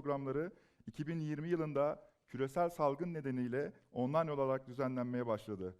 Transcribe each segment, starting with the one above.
programları 2020 yılında küresel salgın nedeniyle online olarak düzenlenmeye başladı.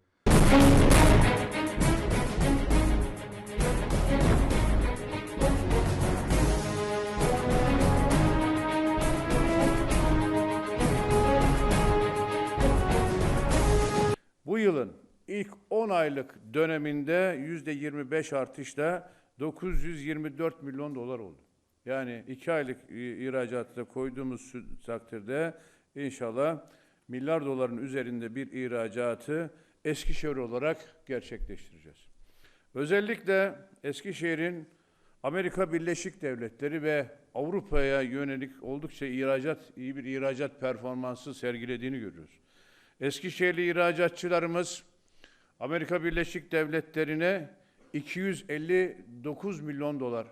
Bu yılın ilk 10 aylık döneminde yüzde 25 artışla 924 milyon dolar oldu. Yani 2 aylık ihracatı koyduğumuz takdirde inşallah milyar doların üzerinde bir ihracatı Eskişehir olarak gerçekleştireceğiz. Özellikle Eskişehir'in Amerika Birleşik Devletleri ve Avrupa'ya yönelik oldukça ihracat, iyi bir ihracat performansı sergilediğini görüyoruz. Eskişehirli ihracatçılarımız Amerika Birleşik Devletleri'ne 259 milyon dolar,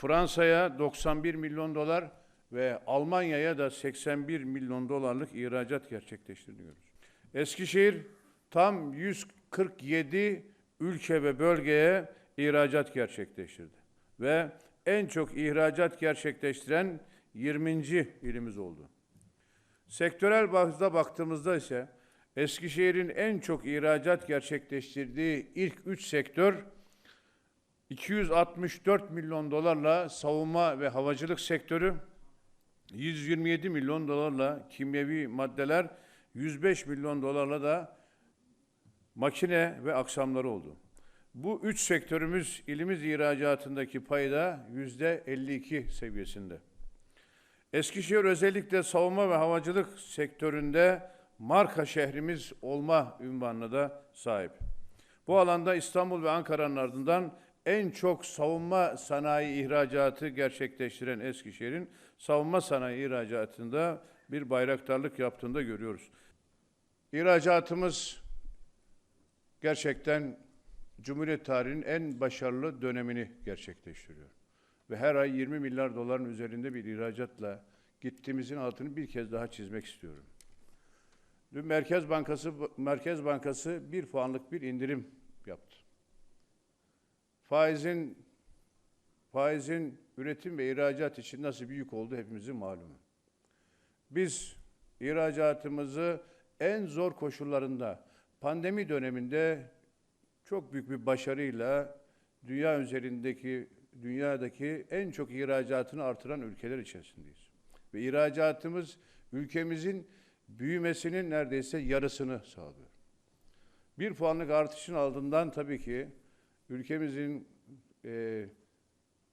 Fransa'ya 91 milyon dolar ve Almanya'ya da 81 milyon dolarlık ihracat gerçekleştiriyoruz. Eskişehir tam 147 ülke ve bölgeye ihracat gerçekleştirdi ve en çok ihracat gerçekleştiren 20. ilimiz oldu. Sektörel bazda baktığımızda ise Eskişehir'in en çok ihracat gerçekleştirdiği ilk üç sektör 264 milyon dolarla savunma ve havacılık sektörü, 127 milyon dolarla kimyevi maddeler, 105 milyon dolarla da makine ve aksamları oldu. Bu üç sektörümüz ilimiz ihracatındaki payda yüzde 52 seviyesinde. Eskişehir özellikle savunma ve havacılık sektöründe marka şehrimiz olma ünvanına da sahip. Bu alanda İstanbul ve Ankara'nın ardından en çok savunma sanayi ihracatı gerçekleştiren Eskişehir'in savunma sanayi ihracatında bir bayraktarlık yaptığını da görüyoruz. İhracatımız gerçekten Cumhuriyet tarihinin en başarılı dönemini gerçekleştiriyor. Ve her ay 20 milyar doların üzerinde bir ihracatla gittiğimizin altını bir kez daha çizmek istiyorum. Dün Merkez Bankası Merkez Bankası bir puanlık bir indirim yaptı. Faizin faizin üretim ve ihracat için nasıl bir yük oldu hepimizin malumu. Biz ihracatımızı en zor koşullarında pandemi döneminde çok büyük bir başarıyla dünya üzerindeki dünyadaki en çok ihracatını artıran ülkeler içerisindeyiz. Ve ihracatımız ülkemizin büyümesinin neredeyse yarısını sağlıyor. Bir puanlık artışın ardından tabii ki ülkemizin e,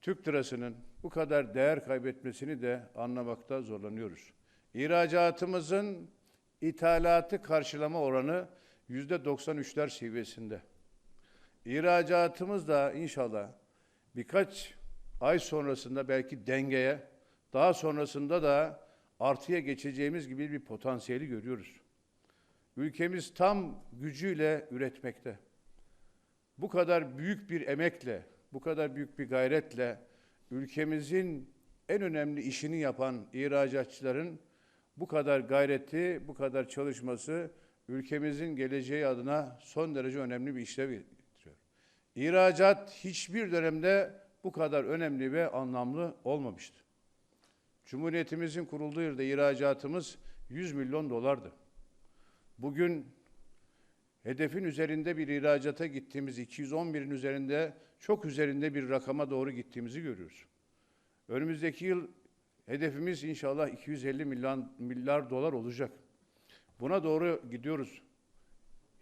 Türk lirasının bu kadar değer kaybetmesini de anlamakta zorlanıyoruz. İhracatımızın ithalatı karşılama oranı yüzde 93'ler seviyesinde. İhracatımız da inşallah birkaç ay sonrasında belki dengeye, daha sonrasında da artıya geçeceğimiz gibi bir potansiyeli görüyoruz. Ülkemiz tam gücüyle üretmekte. Bu kadar büyük bir emekle, bu kadar büyük bir gayretle ülkemizin en önemli işini yapan ihracatçıların bu kadar gayreti, bu kadar çalışması ülkemizin geleceği adına son derece önemli bir işlev getiriyor. İhracat hiçbir dönemde bu kadar önemli ve anlamlı olmamıştı. Cumhuriyetimizin kurulduğu yılda ihracatımız 100 milyon dolardı. Bugün hedefin üzerinde bir ihracata gittiğimiz 211'in üzerinde çok üzerinde bir rakama doğru gittiğimizi görüyoruz. Önümüzdeki yıl hedefimiz inşallah 250 milyar, milyar dolar olacak. Buna doğru gidiyoruz.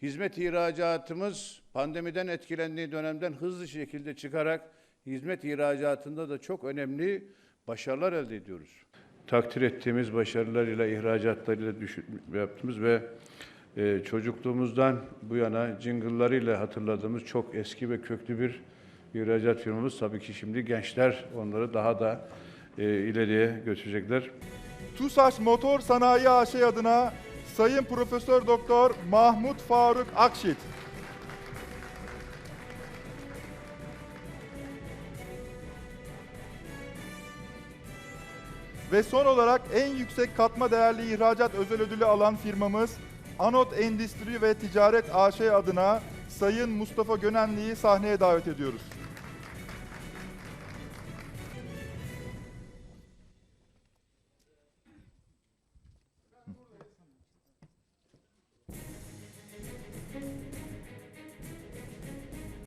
Hizmet ihracatımız pandemiden etkilendiği dönemden hızlı şekilde çıkarak hizmet ihracatında da çok önemli başarılar elde ediyoruz. Takdir ettiğimiz başarılarıyla, ihracatlarıyla yaptığımız ve e, çocukluğumuzdan bu yana jingle'larıyla hatırladığımız çok eski ve köklü bir ihracat firmamız. Tabii ki şimdi gençler onları daha da e, ileriye götürecekler. TUSAŞ Motor Sanayi AŞ adına Sayın Profesör Doktor Mahmut Faruk Akşit. Ve son olarak en yüksek katma değerli ihracat özel ödülü alan firmamız Anot Endüstri ve Ticaret AŞ adına Sayın Mustafa Gönenli'yi sahneye davet ediyoruz.